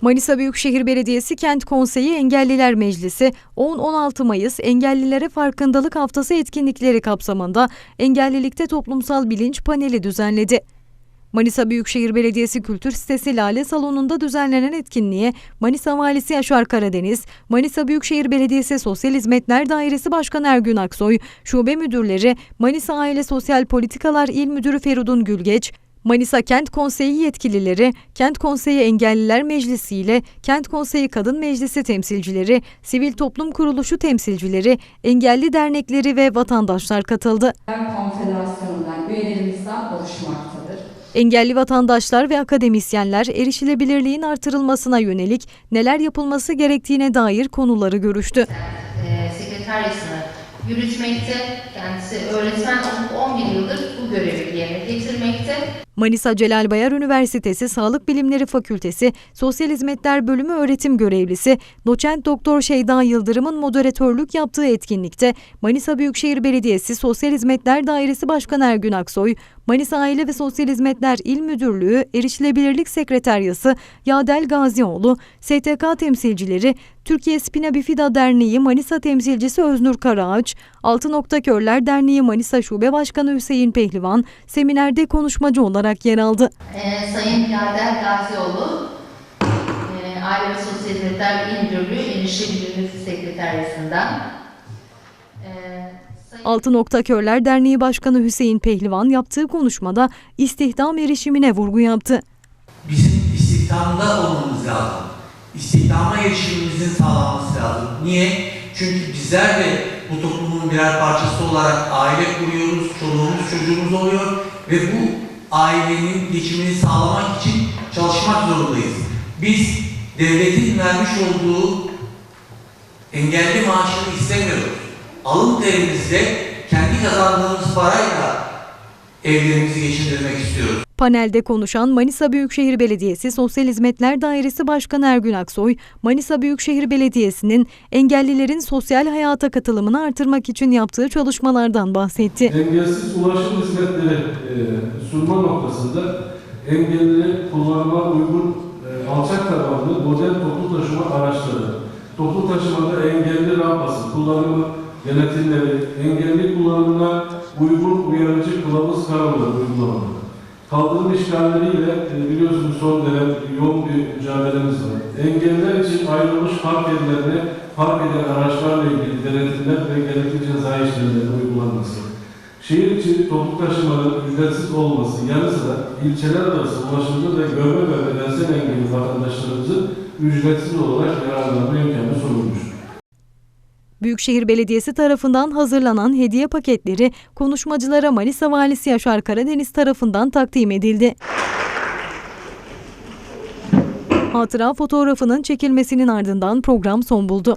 Manisa Büyükşehir Belediyesi Kent Konseyi Engelliler Meclisi 10-16 Mayıs Engellilere Farkındalık Haftası etkinlikleri kapsamında engellilikte toplumsal bilinç paneli düzenledi. Manisa Büyükşehir Belediyesi Kültür Sitesi Lale Salonu'nda düzenlenen etkinliğe Manisa Valisi Yaşar Karadeniz, Manisa Büyükşehir Belediyesi Sosyal Hizmetler Dairesi Başkanı Ergün Aksoy, şube müdürleri, Manisa Aile Sosyal Politikalar İl Müdürü Feridun Gülgeç, Manisa Kent Konseyi yetkilileri, Kent Konseyi Engelliler Meclisi ile Kent Konseyi Kadın Meclisi temsilcileri, Sivil Toplum Kuruluşu temsilcileri, engelli dernekleri ve vatandaşlar katıldı. Konfederasyonu'ndan üyelerimizden oluşmaktadır. Engelli vatandaşlar ve akademisyenler erişilebilirliğin artırılmasına yönelik neler yapılması gerektiğine dair konuları görüştü. e, sekreteryasını yürütmekte. Kendisi öğretmen olup 11 yıldır bu görevi yerine getirmekte. Manisa Celal Bayar Üniversitesi Sağlık Bilimleri Fakültesi Sosyal Hizmetler Bölümü öğretim görevlisi Doçent Doktor Şeyda Yıldırım'ın moderatörlük yaptığı etkinlikte Manisa Büyükşehir Belediyesi Sosyal Hizmetler Dairesi Başkanı Ergün Aksoy, Manisa Aile ve Sosyal Hizmetler İl Müdürlüğü Erişilebilirlik Sekreteryası Yadel Gazioğlu, STK temsilcileri, Türkiye Spina Bifida Derneği Manisa temsilcisi Öznur Karaağaç, Altı Nokta Körler Derneği Manisa Şube Başkanı Hüseyin Pehlivan seminerde konuşmacı olarak yer aldı. E, Sayın Yader Gazioğlu, e, Aile ve Sosyal Hizmetler İl Müdürlüğü Erişilebilirlik Sekreteryası'ndan. E, Sayın Altı Nokta Körler Derneği Başkanı Hüseyin Pehlivan yaptığı konuşmada istihdam erişimine vurgu yaptı. bizim istihdamda olmamız lazım. İstihdama erişimimizin sağlanması lazım. Niye? Çünkü bizler de bu toplumun birer parçası olarak aile kuruyoruz, çoluğumuz çocuğumuz oluyor ve bu ailenin geçimini sağlamak için çalışmak zorundayız. Biz devletin vermiş olduğu engelli maaşını istemiyoruz. Alın terimizle kendi kazandığımız parayla evlerimizi geçindirmek istiyoruz. Panelde konuşan Manisa Büyükşehir Belediyesi Sosyal Hizmetler Dairesi Başkanı Ergün Aksoy, Manisa Büyükşehir Belediyesi'nin engellilerin sosyal hayata katılımını artırmak için yaptığı çalışmalardan bahsetti. Engelsiz ulaşım hizmetleri e, sunma noktasında engelli kullanıma uygun e, alçak tabanlı model toplu taşıma araçları, toplu taşımada engelli rampası kullanımı denetimleri, engelli kullanımına uygun uyarıcı kılavuz kararları uygulamaları. Kaldırım işgalleriyle e, biliyorsunuz son dönem yoğun bir mücadelemiz var. Engeller için ayrılmış park yerlerine park eden araçlarla ilgili denetimler ve gerekli ceza işlemleri uygulanması. Şehir içi toplu taşımanın ücretsiz olması yanı sıra ilçeler arası ulaşımda da görme ve bedensel engelli vatandaşlarımızın ücretsiz olarak yararlanma. Büyükşehir Belediyesi tarafından hazırlanan hediye paketleri konuşmacılara Manisa Valisi Yaşar Karadeniz tarafından takdim edildi. Hatıra fotoğrafının çekilmesinin ardından program son buldu.